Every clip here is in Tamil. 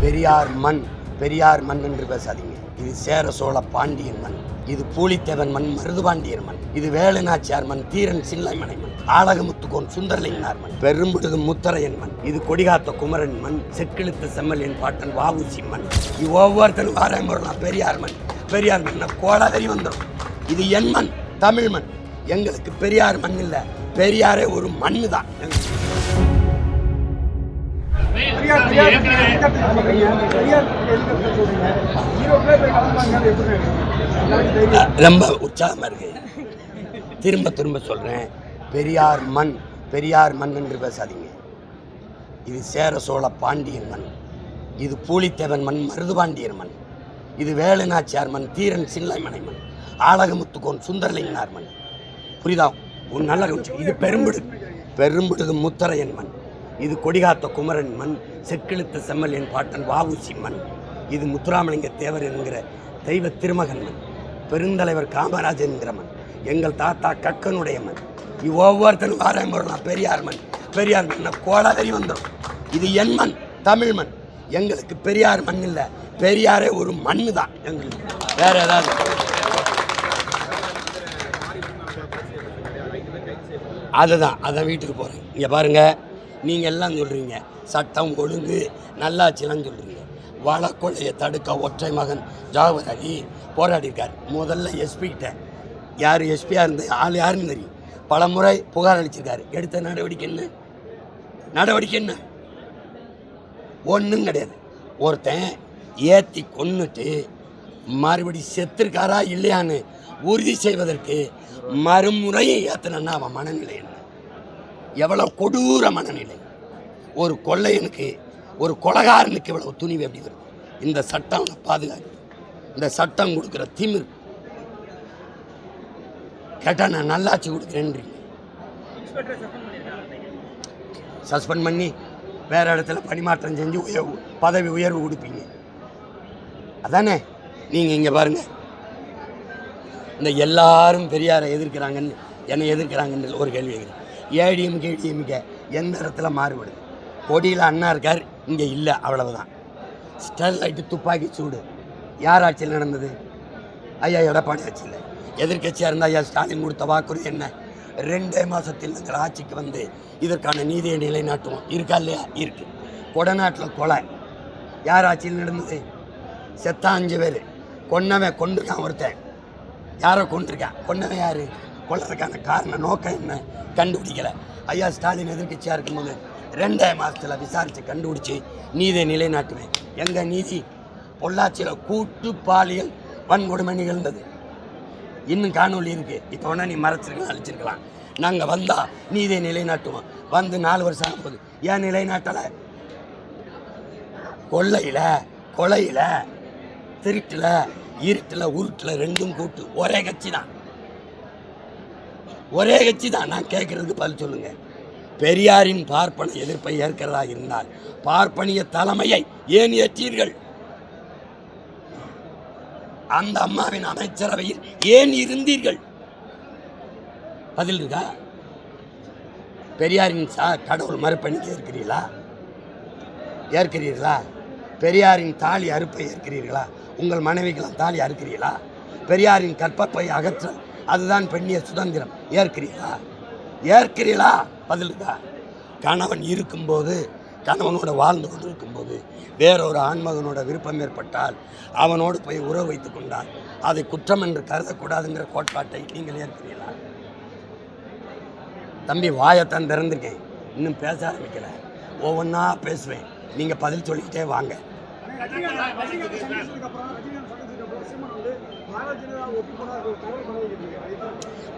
பெரியார் மண் பெரியார் மண் என்று பேசாதீங்க. இது சேர சோழ பாண்டியன் மண் இது பூலித்தேவன் மண் மருதுபாண்டியர் மண் இது வேலுநாச்சியார் மண் தீரன் சில்லைமனை மண் ஆலகமுத்துக்கோன் சுந்தரலிங்கனார் மண் பெரும்புடுகு முத்தரையன் மண் இது கொடிகாத்த குமரன் மண் செக்கிழுத்து செம்மலின் பாட்டன் வாவுசி மண் இது ஒவ்வொருத்தரும் வாரம் பெரியார் மண் பெரியார் மண் கோலாதரி வந்துடும் இது என் மண் தமிழ் மண் எங்களுக்கு பெரியார் மண் இல்லை பெரியாரே ஒரு மண்ணு தான் ரொம்ப உற்சாகமாக இருக்கு. திரும்ப திரும்ப சொல்கிறேன் பெரியார் மண் பெரியார் மண் என்று பேசாதீங்க. இது சேர சோழ பாண்டியன் மண். இது பூலித்தேவன் மண் மருதுபாண்டியர் மண். இது வேலுநாச்சியார் மண் தீரன் சில்லைமனை மண். ஆலகமுத்துக்கோன் சுந்தரலிங்கனார் மண். புரிதா உன் நல்ல இது பெரும்பிடு. பெரும்பிடுது முத்தரையன் மண். இது கொடிகாத்த குமரன் மண் செற்கிழுத்த செம்மல் என் பாட்டன் வாவுசி மண். இது முத்துராமலிங்க தேவர் என்கிற தெய்வ திருமகன் மண். பெருந்தலைவர் காமராஜன் என்கிற மண். எங்கள் தாத்தா கக்கனுடைய மண். இது ஒவ்வொருத்தரும் வாரம் வரலாம் பெரியார் மண். பெரியார் மண் கோலாதறி வந்துடும் இது என் மண் தமிழ் மண். எங்களுக்கு பெரியார் மண் இல்லை பெரியாரே ஒரு மண் தான் எங்களுக்கு. வேற ஏதாவது? அதுதான் அதை வீட்டுக்கு போகிறேன் இங்கே பாருங்கள் நீங்கள் எல்லாம் சொல்கிறீங்க சட்டம் ஒழுங்கு நல்லாட்சிலாம் சொல்கிறீங்க வழக்கொலையை தடுக்க ஒற்றை மகன் ஜாவர் அலி போராடியிருக்கார். முதல்ல எஸ்பிக்கிட்ட யார் எஸ்பியாக இருந்து ஆள் யாருன்னு தெரியும். பல முறை புகார் அளிச்சிருக்காரு. எடுத்த நடவடிக்கை என்ன? நடவடிக்கை என்ன? ஒன்றும் கிடையாது. ஒருத்தன் ஏற்றி கொன்னுட்டு மறுபடி செத்துருக்காரா இல்லையான்னு உறுதி செய்வதற்கு மறுமுறையை ஏற்றினா அவன் மனநிலை எவ்வளோ கொடூர மனநிலை. ஒரு கொள்ளையனுக்கு ஒரு கொலகாரனுக்கு இவ்வளவு துணிவு எப்படி வரும் இந்த சட்டம் அவனை பாதுகாக்கு இந்த சட்டம் கொடுக்குற திமிர். கேட்டால் நான் நல்லாச்சு கொடுக்குறேன்றீங்க. சஸ்பெண்ட் பண்ணி வேறு இடத்துல பணிமாற்றம் செஞ்சு உயர்வு பதவி உயர்வு கொடுப்பீங்க. அதானே? நீங்கள் இங்கே பாருங்க. இந்த எல்லாரும் பெரியாரை எதிர்க்கிறாங்கன்னு என்னை எதிர்க்கிறாங்கன்னு ஒரு கேள்வி கேட்குறேன் ஏடிஎம்கே டிஎம்கே எந்த இடத்துல மாறுபடுது? கொடியில் அண்ணா இருக்கார் இங்கே இல்லை அவ்வளவுதான். ஸ்டெர்லைட்டு துப்பாக்கி சூடு. யார் ஆட்சியில் நடந்தது? ஐயா எடப்பாடி ஆட்சியில். எதிர்க்கட்சியாக இருந்தால் ஐயா ஸ்டாலின் கொடுத்த வாக்குறுதி என்ன? ரெண்டே மாதத்தில் நாங்கள் ஆட்சிக்கு வந்து இதற்கான நீதியை நிலைநாட்டுவோம். இருக்கா இல்லையா? இருக்கு. கொடநாட்டில் கொலை. யார் ஆட்சியில் நடந்தது? செத்தா அஞ்சு பேர். கொன்னவன் கொண்டுருக்கான் ஒருத்தன். யாரோ கொண்டிருக்கான் கொன்னவன் யார்? கொள்றதுக்கான காரணம் நோக்கம் என்ன? கண்டுபிடிக்கல. ஐயா ஸ்டாலின் எதிர்க்கட்சியாக இருக்கும்போது ரெண்டாயிரம் மாதத்தில் விசாரித்து கண்டுபிடிச்சி நீதியை நிலைநாட்டுவேன். எங்கள் நீதி? பொள்ளாச்சியில் கூட்டு பாலியல் வன்கொடுமை நிகழ்ந்தது. இன்னும் காணொளி இருக்கு. இப்போ வேணால் நீ மறைச்சிருக்கலாம் அழிச்சிருக்கலாம். நாங்கள் வந்தால் நீதியை நிலைநாட்டுவோம். வந்து நாலு வருஷம் ஆகும் போது ஏன் நிலைநாட்டலை? கொள்ளையில் கொலையில் திருட்டில் இருட்டில் உருட்டில் ரெண்டும் கூட்டு ஒரே கட்சி தான் ஒரே கட்சி தான். நான் கேட்குறதுக்கு பதில் சொல்லுங்கள் பெரியாரின் பார்ப்பன எதிர்ப்பை ஏற்கிறதா இருந்தால் பார்ப்பனிய தலைமையை ஏன் ஏற்றீர்கள்? அந்த அம்மாவின் அமைச்சரவையில் ஏன் இருந்தீர்கள்? பதில் இருக்கா? பெரியாரின் சா கடவுள் மறுப்பணிக்கு ஏற்கிறீர்களா? ஏற்கிறீர்களா? பெரியாரின் தாலி அறுப்பை ஏற்கிறீர்களா? உங்கள் மனைவிக்கெல்லாம் தாலி அறுக்கிறீர்களா? பெரியாரின் கற்பப்பை அகற்ற அதுதான் பெண்ணிய சுதந்திரம். ஏற்கிறீர்களா? ஏற்கிறீர்களா? பதில் கணவன் இருக்கும்போது கணவனோட வாழ்ந்து கொண்டு இருக்கும்போது வேறொரு ஆண்மகனோட விருப்பம் ஏற்பட்டால் அவனோடு போய் உறவு வைத்துக் கொண்டால் அதை குற்றம் என்று கருதக்கூடாதுங்கிற கோட்பாட்டை நீங்கள் ஏற்கிறீர்களா? தம்பி வாயத்தான் திறந்திருக்கேன். இன்னும் பேச ஆரம்பிக்கல. ஒவ்வொன்றா பேசுவேன். நீங்கள் பதில் சொல்லிக்கிட்டே வாங்க.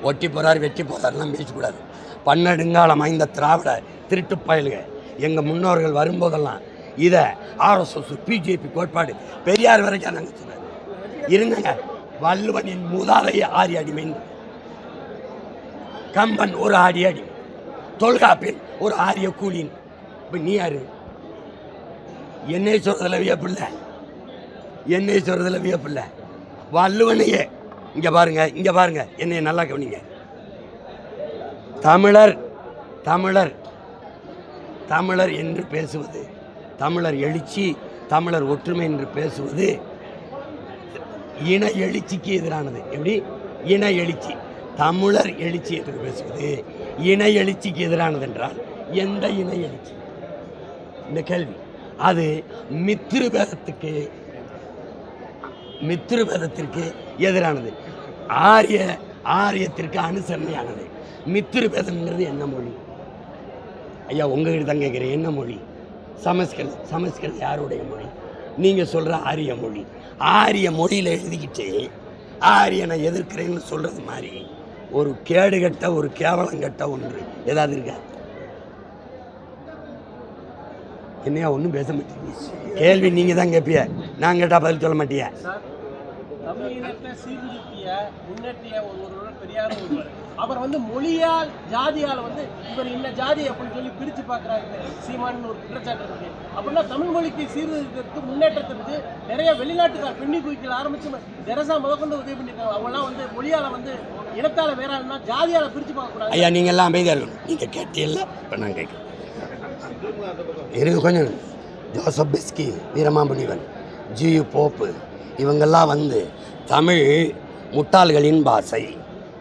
ஒட்டி போனார் போறார் வெட்டி போறாருலாம் பேசக்கூடாது. பன்னெடுங்காலம் ஐந்த திராவிட திருட்டு பயலுக. எங்கள் முன்னோர்கள் வரும்போதெல்லாம் இதை ஆர்எஸ்எஸ் பிஜேபி கோட்பாடு பெரியார் வரைக்கும் நாங்கள் சொன்னார் இருந்தங்க வள்ளுவனின் மூதாதைய ஆரி அடிமைன்னு கம்பன் ஒரு ஆடி அடி. தொல்காப்பில் ஒரு ஆரிய கூலின். இப்போ நீ யாரு? என்னை சொல்றதுல வியப்பில்லை. என்னை சொல்றதுல வியப்பில்லை. வள்ளுவனையே. இங்கே பாருங்க இங்கே பாருங்க என்னை நல்லா கவனிங்க. தமிழர் தமிழர் தமிழர் என்று பேசுவது தமிழர் எழுச்சி தமிழர் ஒற்றுமை என்று பேசுவது இன எழுச்சிக்கு எதிரானது. எப்படி? இன எழுச்சி. தமிழர் எழுச்சி என்று பேசுவது இன எழுச்சிக்கு எதிரானது என்றால் எந்த இன எழுச்சி? இந்த கேள்வி. அது மித்திருபேதத்துக்கு மித்திருபேதத்திற்கு எதிரானது. ஆரிய ஆரியத்திற்கு அனுசரணையானது. மித்திருபேதம்ங்கிறது என்ன மொழி? ஐயா உங்ககிட்ட தான் கேட்குறேன் என்ன மொழி? சமஸ்கிருதம் சமஸ்கிருதம் யாருடைய மொழி? நீங்கள் சொல்கிற ஆரிய மொழி. ஆரிய மொழியில் எழுதிக்கிட்டு ஆரியனை எதிர்க்கிறேன்னு சொல்கிறது மாதிரி ஒரு கேடுகட்ட ஒரு கேவலங்கட்ட ஒன்று. ஏதாவது இருக்கா? என்னையா ஒன்றும் பேச மாட்டீங்க. கேள்வி நீங்கள் தான் கேட்பிய? நான் கேட்டால் பதில் சொல்ல மாட்டியா? தமிழினத்தை சீர்திருத்திய முன்னேற்றிய ஒருவரோட ஒருவர் பெரியார் ஒருவர். அவர் வந்து மொழியால் ஜாதியால் வந்து இவர் இன்ன ஜாதி அப்படின்னு சொல்லி பிரித்து பார்க்குறாரு. சீமான் ஒரு குற்றச்சாட்டு இருக்கு. அப்படின்னா தமிழ் மொழிக்கு சீர்திருத்தத்துக்கு முன்னேற்றத்திற்கு நிறைய வெளிநாட்டுக்கார் பெண்ணி குவிக்கல ஆரம்பிச்சு தெரசா முதற்கொண்டு உதவி பண்ணியிருக்காங்க அவங்களாம் வந்து மொழியால் வந்து இனத்தால் வேற ஜாதியால் பிரித்து பார்க்கக்கூடாது ஐயா நீங்கள் எல்லாம் அமைதியாக இருக்கணும். நீங்கள் கேட்டீல்ல இப்போ நான் கேட்குறேன். இருக்கு கொஞ்சம். Joseph Beschi Veeramamunivan. G U. இவங்கெல்லாம் வந்து தமிழ் முட்டாள்களின் பாஷை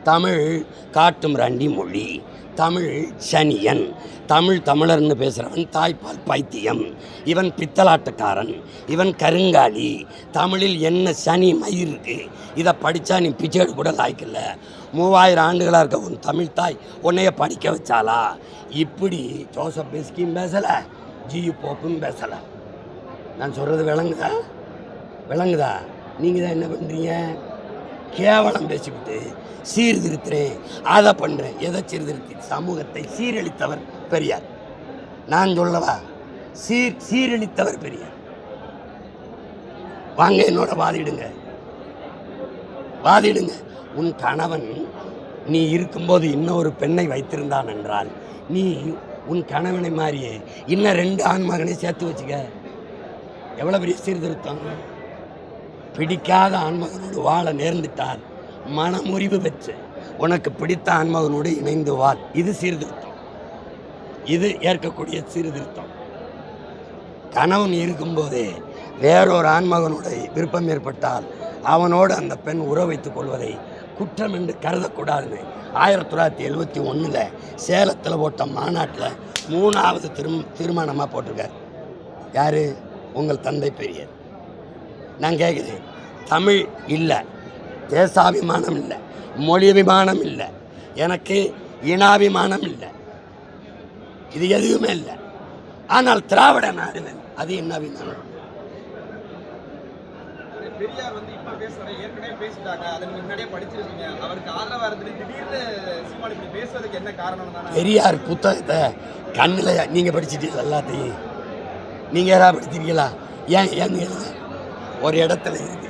தமிழ் காட்டும் ரண்டி மொழி தமிழ் சனியன் தமிழ் தமிழர்னு பேசுகிறவன் தாய்ப்பால் பைத்தியம் இவன் பித்தலாட்டக்காரன் இவன் கருங்காலி தமிழில் என்ன சனி மயிர் இருக்குது இதை படித்தா நீ பிச்சேடு கூட லாய்க்கல மூவாயிரம் ஆண்டுகளாக இருக்க உன் தமிழ் தாய் உன்னைய படிக்க வச்சாலா இப்படி ஜோசப் பிஸ்கியும் பேசலை ஜியு போப்பும் பேசலை. நான் சொல்கிறது விளங்குதா? விளங்குதா? நீங்கள் தான் என்ன பண்ணுறீங்க கேவலம் பேசிவிட்டு சீர்திருத்துறேன் அதை பண்ணுறேன் எதை சீர்திருத்தி? சமூகத்தை சீரழித்தவர் பெரியார். நான் சொல்லவா? சீர் சீரழித்தவர் பெரியார். வாங்க என்னோட வாதிடுங்க. வாதிடுங்க. உன் கணவன் நீ இருக்கும்போது இன்னொரு பெண்ணை வைத்திருந்தான் என்றால் நீ உன் கணவனை மாதிரியே இன்னும் ரெண்டு ஆண் மகனை சேர்த்து வச்சுக்க. எவ்வளோ பெரிய சீர்திருத்தம்? பிடிக்காத ஆன்மகனோடு வாழ நேர்ந்துட்டால் மனமுறிவு பெற்று உனக்கு பிடித்த ஆன்மகனோடு இணைந்து வாழ். இது சீர்திருத்தம். இது ஏற்கக்கூடிய சீர்திருத்தம். கணவன் இருக்கும்போதே வேறொரு ஆன்மகனுடைய விருப்பம் ஏற்பட்டால் அவனோடு அந்த பெண் உறவு வைத்துக் கொள்வதை குற்றம் என்று கருதக்கூடாதுன்னு ஆயிரத்தி தொள்ளாயிரத்தி எழுபத்தி ஒன்றில் சேலத்தில் போட்ட மாநாட்டில் மூணாவது திரும் தீர்மானமாக போட்டிருக்கார். யார்? உங்கள் தந்தை பெரியர். நான் கேட்குறேன் தமிழ் இல்லை. தேசாபிமானம் இல்லை. மொழி அபிமானம் இல்லை. எனக்கு இனாபிமானம் இல்லை. இது எதுவுமே இல்லை. ஆனால் திராவிட நாடுகள் அது என்ன அபிமானம் பெரியார் வந்து இப்ப பேசுறேன் ஏற்கனவே பேசிட்டாங்க. அதை நீங்க முன்னாடியே படிச்சிருக்கீங்க. அவருக்கு ஆதரவா இருந்துட்டு திடீர்னு சீமான் இப்படி பேசுறதுக்கு என்ன காரணம் தானே. பெரியார் புத்தகத்தை கண்ணில் நீங்கள் படிச்சிட்டீங்க எல்லாத்தையும். நீங்கள் யாராவது படிச்சிருக்கீங்களா ஏன் ஏன் எழுத ஒரு இடத்துல இருக்கு.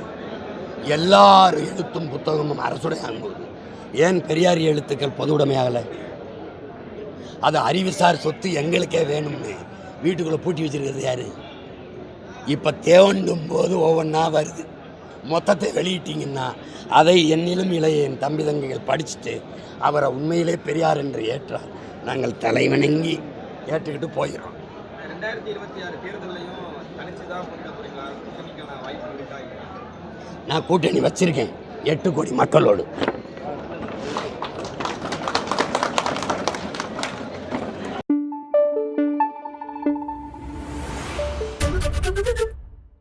எல்லார் எழுத்தும் புத்தகமும் அரசுடைய அன்பு ஏன் பெரியார் எழுத்துக்கள் பொது உடைமையாகலை அது அறிவுசார் சொத்து எங்களுக்கே வேணும்னு வீட்டுக்குள்ளே பூட்டி வச்சிருக்கிறது யார்? இப்போ தேவண்டும் போது ஒவ்வொன்றா வருது. மொத்தத்தை வெளியிட்டீங்கன்னா அதை என்னிலும் இளைய என் தம்பி தங்கைகள் படிச்சுட்டு அவரை உண்மையிலே பெரியார் என்று ஏற்றார். நாங்கள் தலைவணங்கி ஏற்றுக்கிட்டு போயிடுறோம் ரெண்டாயிரத்தி இருபத்தி ஆறு தேர்தலையும் தனிச்சு தான் கூட்டணிக்கான வாய்ப்பு இருக்கா நான் கூட்டணி வச்சிருக்கேன். எட்டு கோடி மக்களோடு.